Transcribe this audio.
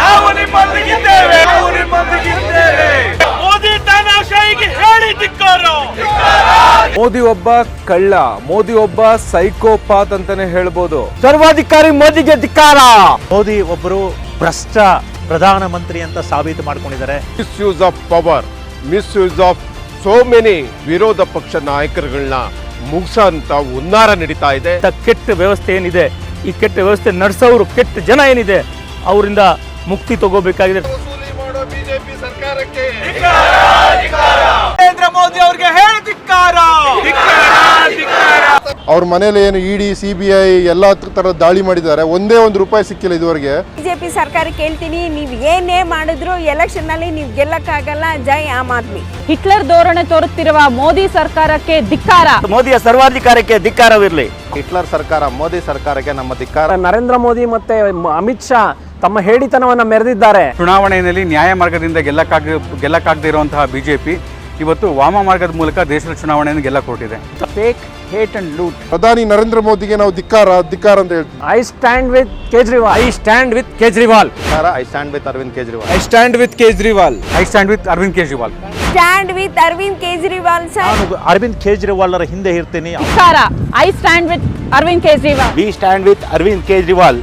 ನಾವು ನಿಮ್ಮೊಂದಿಗಿದ್ದೇವೆ. ನಾವು ನಿಮ್ಮೊಂದಿಗಿದ್ದೇವೆ. ಮೋದಿ ತಾನಾಶಾಹಿಗೆ ಹೇಳಿ ಧಿಕ್ಕಾರು ಮೋದಿ ಒಬ್ಬ ಕಳ್ಳ ಮೋದಿ ಒಬ್ಬ ಸೈಕೋಪಾತ್ ಅಂತಾನೆ ಹೇಳ್ಬೋದು. ಸರ್ವಾಧಿಕಾರಿ ಮೋದಿಗೆ ಧಿಕ್ಕಾರ. ಮೋದಿ ಒಬ್ಬರು ಭ್ರಷ್ಟ ಪ್ರಧಾನಮಂತ್ರಿ ಅಂತ ಸಾಬೀತು ಮಾಡ್ಕೊಂಡಿದ್ದಾರೆ. Misuse of power misuse of so many ವಿರೋಧ ಪಕ್ಷ ನಾಯಕರುಗಳನ್ನ ಮುಗಿಸಂತ ಉನ್ನಾರ ನಡೀತಾ ಇದೆ. ಕೆಟ್ಟ ವ್ಯವಸ್ಥೆ ಏನಿದೆ? ಈ ಕೆಟ್ಟ ವ್ಯವಸ್ಥೆ ನಡೆಸೋರು ಕೆಟ್ಟ ಜನ ಏನಿದೆ? ಅವರಿಂದ ಮುಕ್ತಿ ತಗೋಬೇಕಾಗಿದೆ. ನರೇಂದ್ರ ಮೋದಿ ಅವ್ರಿಗೆ ಅವ್ರ ಮನೇಲಿ ಏನು ಇಡಿ ಸಿ ಬಿ ಐ ಎಲ್ಲ ತರ ದಾಳಿ ಮಾಡಿದ್ದಾರೆ. ಒಂದೇ ಒಂದು ರೂಪಾಯಿ ಸಿಕ್ಕಿಲ್ಲ ಇದುವರೆಗೆ. ಬಿಜೆಪಿ ಸರ್ಕಾರ ಕೇಳ್ತೀನಿ ನೀವು ಏನೇ ಮಾಡಿದ್ರು ಎಲೆಕ್ಷನ್ನಲ್ಲಿ ನೀವು ಗೆಲ್ಲಕ್ಕಾಗಲ್ಲ. ಜೈ ಆಮ್ ಆದ್ಮಿ. ಹಿಟ್ಲರ್ ಧೋರಣೆ ತೋರುತ್ತಿರುವ ಮೋದಿ ಸರ್ಕಾರಕ್ಕೆ ಧಿಕ್ಕಾರ. ಮೋದಿಯ ಸರ್ವಾಧಿಕಾರಕ್ಕೆ ಧಿಕ್ಕಾರವಿರಲಿ. ಹಿಟ್ಲರ್ ಸರ್ಕಾರ ಮೋದಿ ಸರ್ಕಾರಕ್ಕೆ ನಮ್ಮ ಧಿಕ್ಕಾರ. ನರೇಂದ್ರ ಮೋದಿ ಮತ್ತೆ ಅಮಿತ್ ಶಾ ತಮ್ಮ ಹೇಳಿತನವನ್ನು ಮೆರೆದಿದ್ದಾರೆ. ಚುನಾವಣೆಯಲ್ಲಿ ನ್ಯಾಯ ಮಾರ್ಗದಿಂದ ಗೆಲ್ಲಕ್ಕಾಗ ಗೆಲ್ಲಕ್ಕಾಗದೇ ಇರುವಂತಹ ಬಿಜೆಪಿ ಇವತ್ತು ವಾಮ ಮಾರ್ಗದ ಮೂಲಕ ದೇಶದ ಚುನಾವಣೆಯನ್ನು ಗೆಲ್ಲ ಕೊಟ್ಟಿದೆ ಫೇಕ್ ಹೇಟ್ ಅಂಡ್ ಲೂಟ್ ಪ್ರಧಾನಿ ನರೇಂದ್ರ ಮೋದಿಗೆ ನಾವು ಧಿಕ್ಕಾರ ಧಿಕ್ಕಾರ ಅಂತ ಹೇಳ್ತೀವಿ. I stand with Kejriwal. I stand with Kejriwal. I stand with Arvind Kejriwal. I stand with Kejriwal. I stand with Arvind Kejriwal. Stand with Arvind Kejriwal sir ನಾನು ಅರವಿಂದ್ ಕೇಜ್ರಿವಾಲ್ ಹಿಂದೆ ಇರ್ತೀನಿ. ಧಿಕ್ಕಾರ. I stand with Arvind Kejriwal. We stand with Arvind Kejriwal.